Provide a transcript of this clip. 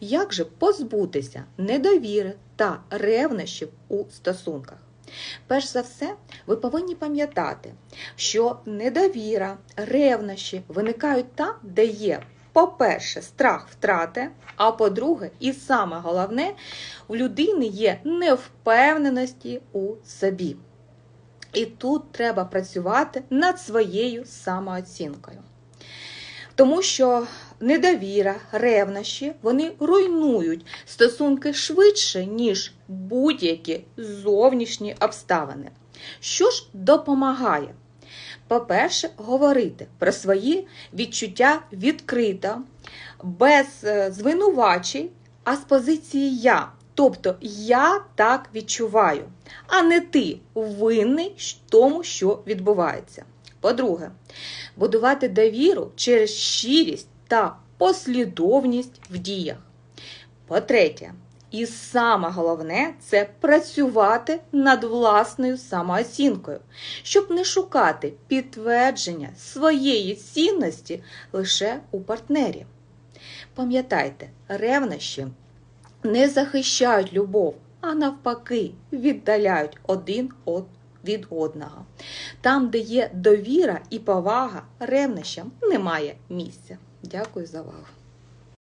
Як же позбутися недовіри та ревнощів у стосунках? Перш за все, ви повинні пам'ятати, що недовіра, ревнощі виникають там, де є, по-перше, страх втрати, а по-друге, і саме головне, у людини є невпевненості у собі. І тут треба працювати над своєю самооцінкою. Тому що недовіра, ревнощі, вони руйнують стосунки швидше, ніж будь-які зовнішні обставини. Що ж допомагає? По-перше, говорити про свої відчуття відкрито, без е, звинувачень, а з позиції я. Тобто я так відчуваю, а не ти винний тому, що відбувається. По-друге, будувати довіру через щирість та послідовність в діях. По-третє, і саме головне це працювати над власною самооцінкою, щоб не шукати підтвердження своєї цінності лише у партнері. Пам'ятайте, ревнощі не захищають любов, а навпаки, віддаляють один від одного. Там, де є довіра і повага, ревнощам немає місця. Дякую за увагу.